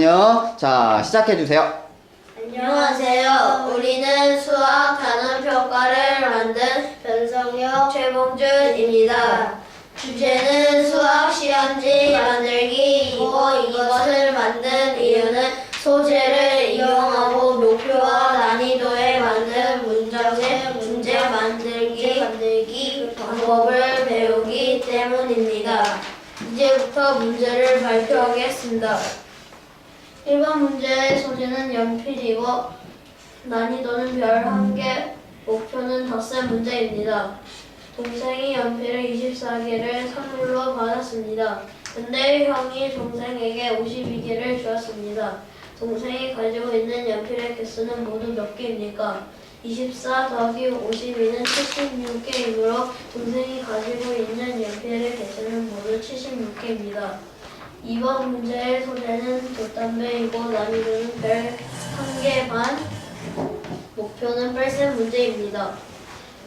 그러면요. 자, 시작해 주세요. 안녕하세요. 우리는 수학 단원 평가를 만든 변성혁 최봉준입니다. 주제는 수학 시험지 만들기이고 이것을 만든 이유는 소재를 이용하고 목표와 난이도에 맞는 문장의 문제 만들기 만들기 방법을 배우기 때문입니다. 이제부터 문제를 발표하겠습니다. 1번 문제의 소재는 연필이고 난이도는 별 1개, 목표는 덧셈 문제입니다. 동생이 연필을 24개를 선물로 받았습니다. 근데 형이 동생에게 52개를 주었습니다. 동생이 가지고 있는 연필의 개수는 모두 몇 개입니까? 24 더하기 52는 76개이므로 동생이 가지고 있는 연필의 개수는 모두 76개입니다. 2번 문제의 소재는 돛담배이고 난이도는 별 1개 반, 목표는 뺄셈 문제입니다.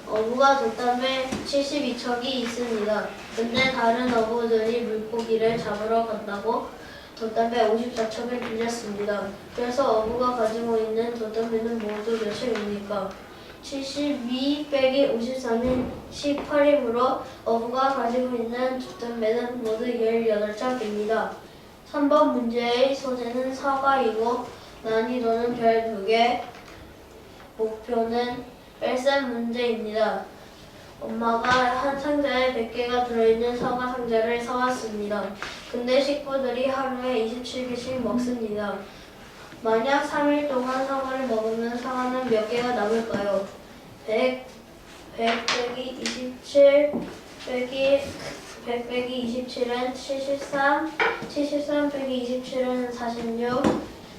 어부가 돛담배 72척이 있습니다. 근데 다른 어부들이 물고기를 잡으러 간다고 돛담배 54척을 빌렸습니다. 그래서 어부가 가지고 있는 돛담배는 모두 몇척입니까? 72 빼기 54는 18이므로 어부가 가지고 있는 돛담배는 모두 18짝입니다. 3번 문제의 소재는 사과이고 난이도는 별 2개, 목표는 뺄셈 문제입니다. 엄마가 한 상자에 100개가 들어있는 사과 상자를 사왔습니다. 근데 식구들이 하루에 27개씩 먹습니다. 만약 3일 동안 사과를 먹으면 사과는 몇 개가 남을까요? 100, 100 빼기 27 빼기 100 빼기 27은 73, 73 빼기 27은 46,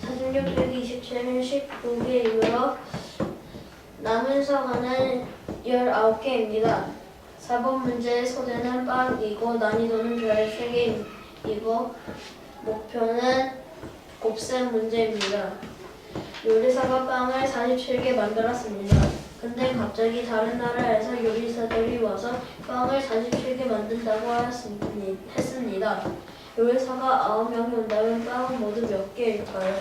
46 빼기 27은 19개이므로 남은 사과는 19개입니다. 4번 문제의 소재는 빵이고 난이도는 별 3개이고 목표는 곱셈 문제입니다. 요리사가 빵을 47개 만들었습니다. 근데 갑자기 다른 나라에서 요리사들이 와서 빵을 47개 만든다고 하였습니- 했습니다. 요리사가 9명이 온다면 빵은 모두 몇 개일까요?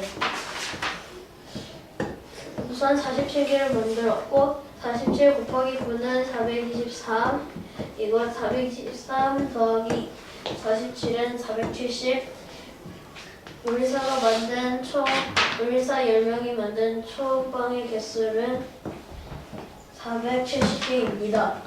우선 47개를 만들었고 47 곱하기 9는 423 이거 423 더하기 47은 470 요리사가 만든 총 요리사 10명이 만든 총 빵의 개수는 470개입니다.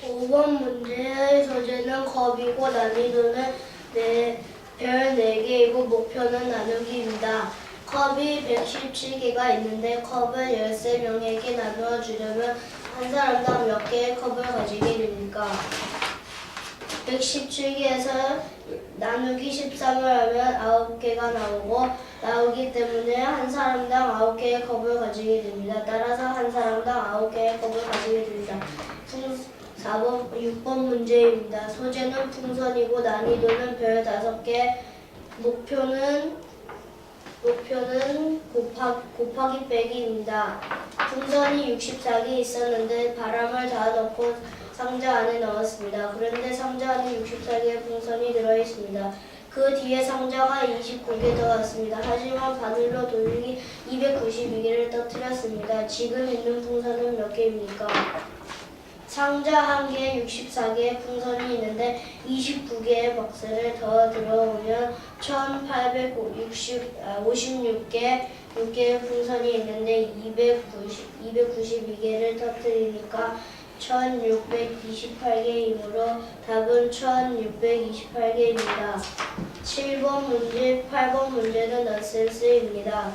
5번 문제의 소재는 컵이고 난이도는 네, 별 4개이고 목표는 나누기입니다. 컵이 117개가 있는데 컵을 13명에게 나누어 주려면 한 사람당 몇 개의 컵을 가지게 됩니까? 117개에서 나누기 13을 하면 9개가 나오고 나오기 때문에 한 사람당 9개의 컵을 가지게 됩니다. 따라서 한 사람당 9개의 컵을 가지게 됩니다. 풍, 4번, 6번 문제입니다. 소재는 풍선이고 난이도는 별 5개, 목표는 목표는 곱하, 곱하기 빼기입니다. 풍선이 64개 있었는데 바람을 다 넣고 상자 안에 넣었습니다. 그런데 상자 안에 64개의 풍선이 들어있습니다. 그 뒤에 상자가 29개 더 왔습니다. 하지만 바늘로 돌리기 292개를 떨어뜨렸습니다. 지금 있는 풍선은 몇 개입니까? 상자 한 개에 64개의 풍선이 있는데 29개의 박스를 더 들어오면 1860, 아, 56개 6개의 풍선이 있는데 290, 292개를 터뜨리니까 1628개이므로 답은 1628개입니다. 7번 문제, 8번 문제는 넌센스입니다.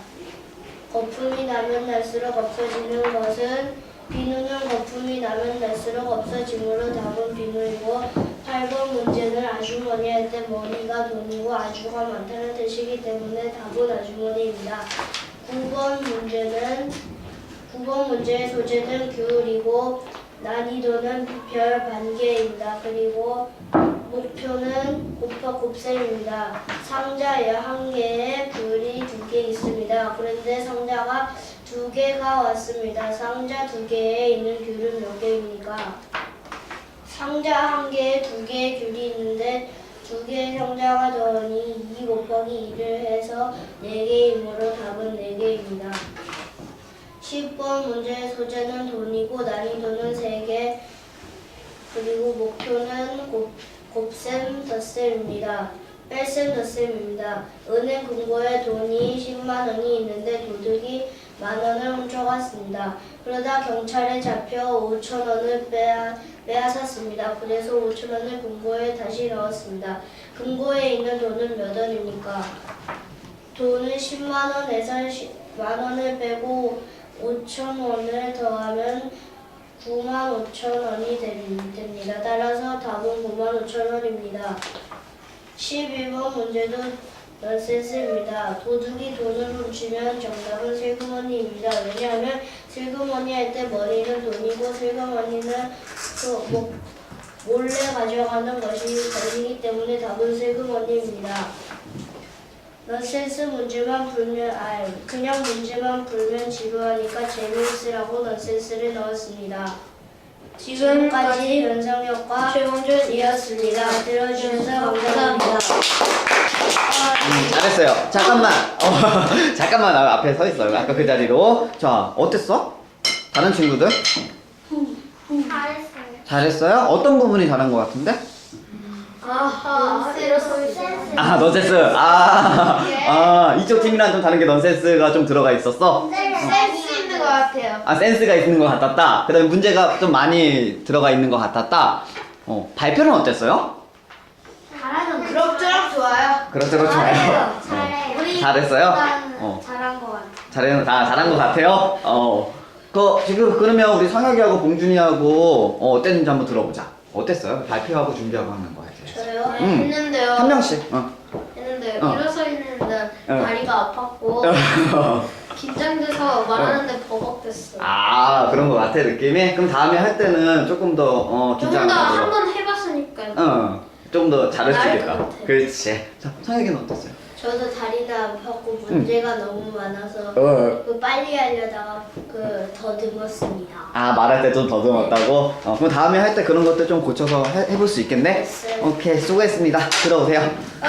거품이 나면 날수록 없어지는 것은 비누는 거품이 나면 날수록 없어지므로 답은 비누이고 8번 문제는 아주머니 할 때 머니가 돈이고 아주가 많다는 뜻이기 때문에 답은 아주머니입니다. 9번 문제는 9번 문제의 소재는 귤이고 난이도는 별 반개입니다. 그리고 목표는 곱하 곱셈입니다. 상자에 한 개에 귤이 두 개 있습니다. 그런데 상자가 두 개가 왔습니다. 상자 두 개에 있는 귤은 몇 개입니까? 상자 한 개에 두 개의 귤이 있는데 두 개의 형제가 더하니 2 곱하기 2를 해서 4개이므로 답은 4개입니다. 10번 문제의 소재는 돈이고 난이도는 3개 그리고 목표는 곱, 곱셈 덧셈입니다. 뺄셈 덧셈입니다. 은행 금고에 돈이 10만 원이 있는데 도둑이 만 원을 훔쳐갔습니다. 그러다 경찰에 잡혀 5천 원을 빼앗, 빼앗았습니다. 그래서 5천 원을 금고에 다시 넣었습니다. 금고에 있는 돈은 몇 원입니까? 돈은 10만 원에서 만 원을 빼고 5천 원을 더하면 9만 5천 원이 됩- 됩니다. 따라서 답은 9만 5천 원입니다. 11번 문제도 넌센스입니다. 도둑이 돈을 훔치면 정답은 슬그머니입니다. 왜냐하면 슬그머니 할 때 머리는 돈이고 슬그머니는 그 뭐, 몰래 가져가는 것이 것이기 때문에 답은 슬그머니입니다. 넌센스 문제만 풀면 아 그냥 문제만 풀면 지루하니까 재미있으라고 넌센스를 넣었습니다. 지금까지 연상혁과 최원준이었습니다. 들어주셔서 감사합니다. 음, 잘했어요. 잠깐만. 어, 잠깐만 나 앞에 서 있어요. 아까 그 자리로. 자, 어땠어? 다른 친구들? 잘했어요. 잘했어요? 어떤 부분이 잘한 것 같은데? 아하, 센스. 아, 넌센스. 아, 아, 이쪽 팀이랑 좀 다른 게 넌센스가 좀 들어가 있었어? 센스 있는 것 같아요. 아, 센스가 있는 것 같았다. 그 다음에 문제가 좀 많이 들어가 있는 것 같았다. 어, 발표는 어땠어요? 잘하는 그럭저럭 좋아요. 그렇죠, 좋아요. 잘해요. 어, 잘했어요? 일단 어. 잘한 것 같아요. 잘해, 다 잘한 것 같아요. 어. 그 지금 그러면 우리 성혁이하고 봉준이하고 어, 어땠는지 한번 들어보자. 어땠어요? 발표하고 준비하고 하는 거 같아요. 저요? 음. 했는데요. 한 명씩. 어. 했는데 어. 일어서 있는데 어. 다리가 아팠고 긴장돼서 말하는데 버벅댔어요. 아 그런 것 같아 느낌이. 그럼 다음에 할 때는 조금 더 어, 조금 긴장을 더 하도록. 한번 해봤으니까요. 어. 좀 더 잘할 수 나을 것 있겠다. 같아. 그렇지. 자, 성혁이는 어땠어요? 저도 다리가 아팠고 문제가 너무 많아서 어. 그 빨리 하려다가 그 더듬었습니다. 아 말할 때 좀 더듬었다고? 어, 그럼 다음에 할 때 그런 것들 좀 고쳐서 해, 해볼 수 있겠네? 네. 오케이 수고했습니다. 들어오세요. 아,